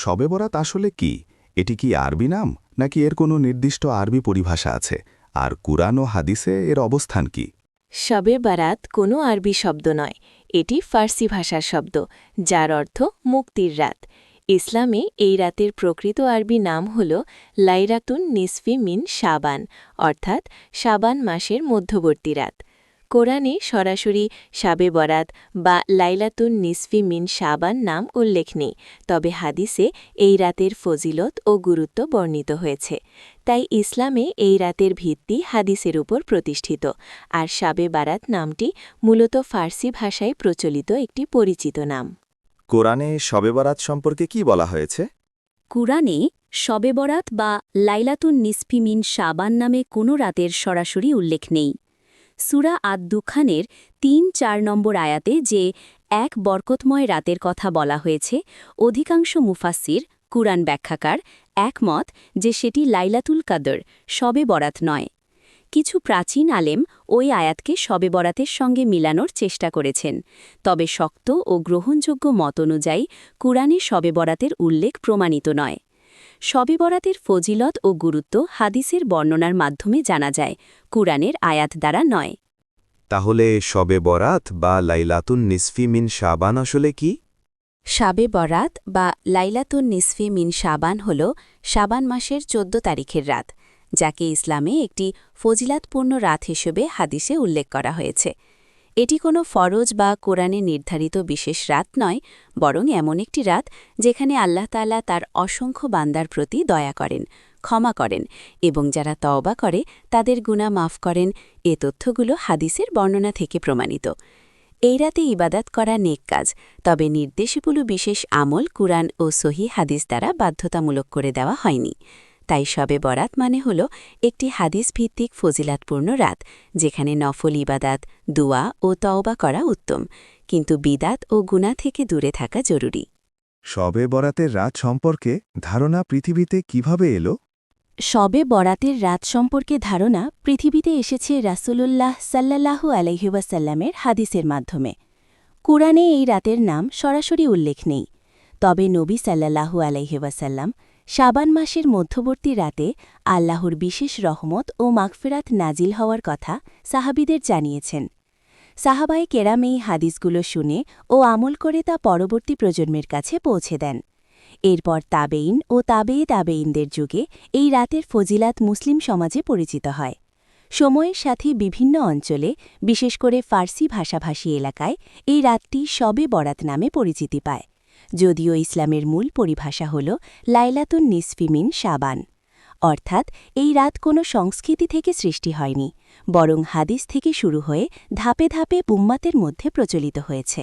শবে বরাত আসলে কি? এটি কি আরবি নাম, নাকি এর কোনো নির্দিষ্ট আরবি পরিভাষা আছে? আর কুরআন ও হাদিসে এর অবস্থান কি? শবে বারাত কোনো আরবি শব্দ নয়, এটি ফার্সি ভাষার শব্দ, যার অর্থ মুক্তির রাত। ইসলামে এই রাতের প্রকৃত আরবি নাম হল লাইরাতুন নিসফি মিন শাবান, অর্থাৎ শাবান মাসের মধ্যবর্তী রাত। কোরআনে সরাসরি শাবে বরাত বা লাইলাতুন নিসফি মিন শাবান নাম উল্লেখ নেই তবে হাদিসে এই রাতের ফজিলত ও গুরুত্ব বর্ণিত হয়েছে। তাই ইসলামে এই রাতের ভিত্তি হাদিসের উপর প্রতিষ্ঠিত আর শাবে বারাত নামটি মূলত ফার্সি ভাষায় প্রচলিত একটি পরিচিত নাম। কোরআনে শবে বরাত সম্পর্কে কি বলা হয়েছে? কুরআনে শবে বরাত বা লাইলাতুন নিসফিমিন শাবান নামে কোনো রাতের সরাসরি উল্লেখ নেই। সুরা আদ দুখানের তিন চার নম্বর আয়াতে যে এক বরকতময় রাতের কথা বলা হয়েছে, অধিকাংশ মুফাসির কুরআন ব্যাখ্যাকার একমত যে সেটি লাইলাতুল কাদর শবে বরাত নয়। কিছু প্রাচীন আলেম ওই আয়াতকে শবে বরাতের সঙ্গে মিলানোর চেষ্টা করেছেন, তবে শক্ত ও গ্রহণযোগ্য মত অনুযায়ী কুরআনে শবে বরাতের উল্লেখ প্রমাণিত নয়। শবে বরাতের ফজিলত ও গুরুত্ব হাদিসের বর্ণনার মাধ্যমে জানা যায় কুরআনের আয়াত দ্বারা নয়। তাহলে শবে বরাত বা লাইলাতুন নিসফি মিন শাবান আসলে কি? শাবে বরাত বা লাইলাতুন নিসফি মিন শাবান হল শাবান মাসের চোদ্দ তারিখের রাত যাকে ইসলামে একটি ফজিলাতপূর্ণ রাত হিসেবে হাদিসে উল্লেখ করা হয়েছে। এটি কোনো ফরজ বা কোরআনে নির্ধারিত বিশেষ রাত নয়, বরং এমন একটি রাত যেখানে আল্লাহ তাআলা তার অসংখ্য বান্দার প্রতি দয়া করেন, ক্ষমা করেন এবং যারা তওবা করে তাদের গুণা মাফ করেন। এ তথ্যগুলো হাদিসের বর্ণনা থেকে প্রমাণিত। এই রাতে ইবাদাত করা নেক কাজ, তবে নির্দেশগুলো বিশেষ আমল কুরআন ও সহি হাদিস দ্বারা বাধ্যতামূলক করে দেওয়া হয়নি। তাই শবে বরাত মানে হল একটি হাদিস ভিত্তিক ফজিলাতপূর্ণ রাত যেখানে নফল ইবাদাত দুয়া ও তওবা করা উত্তম কিন্তু বিদাত ও গুণা থেকে দূরে থাকা জরুরি। শবে বরাতের রাত সম্পর্কে ধারণা পৃথিবীতে কীভাবে এলো? শবে বরাতের রাত সম্পর্কে ধারণা পৃথিবীতে এসেছে রাসূলুল্লাহ সাল্লাল্লাহু আলহিউসাল্লামের হাদিসের মাধ্যমে। কুরআনে এই রাতের নাম সরাসরি উল্লেখ নেই। তবে নবী সাল্লাল্লাহু আলহিউসাল্লাম শাবান মাসের মধ্যবর্তী রাতে আল্লাহর বিশেষ রহমত ও মাগফেরাত নাজিল হওয়ার কথা সাহাবিদের জানিয়েছেন। সাহাবায়ে কেরাম এই হাদিসগুলো শুনে ও আমল করে তা পরবর্তী প্রজন্মের কাছে পৌঁছে দেন। এরপর তাবেইন ও তাবেয়ে তাবেইনদের যুগে এই রাতের ফজিলাত মুসলিম সমাজে পরিচিত হয়। সময়ের সাথে বিভিন্ন অঞ্চলে, বিশেষ করে ফার্সি ভাষাভাষী এলাকায়, এই রাতটি সবে বরাত নামে পরিচিতি পায়। যদিও ইসলামের মূল পরিভাষা হল লাইলাতুন নিসফিমিন সাবান অর্থাৎ এই রাত কোনো সংস্কৃতি থেকে সৃষ্টি হয়নি, বরং হাদিস থেকে শুরু হয়ে ধাপে ধাপে বুম্মাতের মধ্যে প্রচলিত হয়েছে।